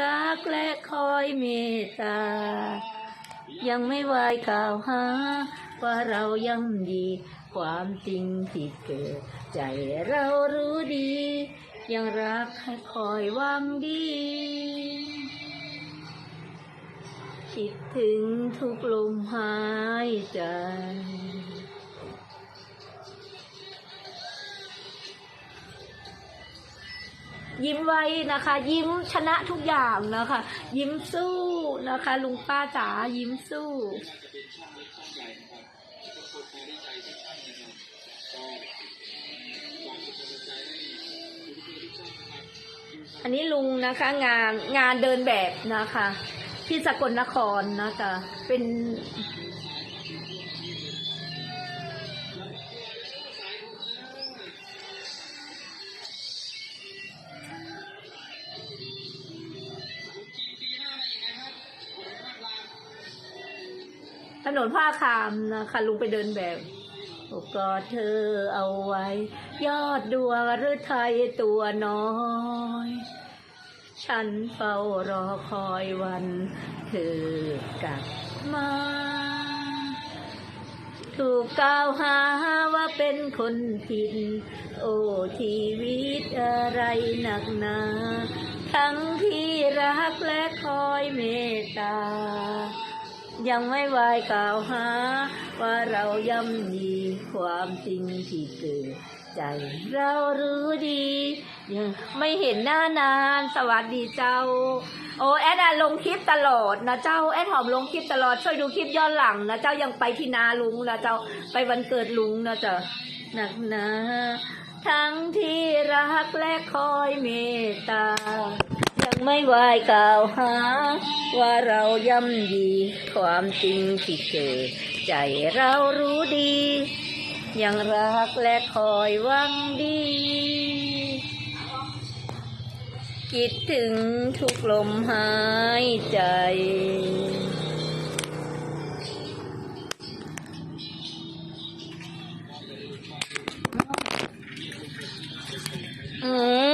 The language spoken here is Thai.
รักและคอยเมตตา ยังไม่วายกล่าวหา ว่าเราย่ำดี ความจริงที่เกิด ใจเรารู้ดี ยังรักให้คอยวังดี คิดถึงทุกลมหายใจ ยิ้มไว้นะคะ ยิ้มชนะทุกอย่างนะคะ ยิ้มสู้นะคะ ลุงป้าจ๋ายิ้มสู้อันนี้ลุงนะคะงานงานเดินแบบนะคะ ที่สกลนครนะคะเป็น ถนนผ้าคามนะคะลุงไปเดินแบบโอกอดเธอเอาไว้ ยอดดวงฤทัยตัวน้อยฉันเฝ้ารอคอยวัน เธอกลับมา ถูกกล่าวหาว่าเป็นคนผิด โอ้ชีวิตอะไรหนักหนา ทั้งที่รักและคอยเมตตา ยังไม่วายกล่าวหา ว่าเราย่ำยีความจริงที่เกิดใจเรารู้ดียังไม่เห็นหน้านานสวัสดีเจ้า โอ้แอดลงคลิปตลอดนะเจ้าแอดหอมลงคลิปตลอดช่วยดูคลิปย้อนหลังนะเจ้ายังไปที่นาลุงนะเจ้าไปวันเกิดลุงนะเจ้าหนักหนาทั้งที่รักและคอยเมตตา ไม่วายกล่าวหา ว่าเราย่ำยีความจริงที่เจอใจเรารู้ดี ยังรักและคอยวังดีคิดถึงทุกลมหายใจอืม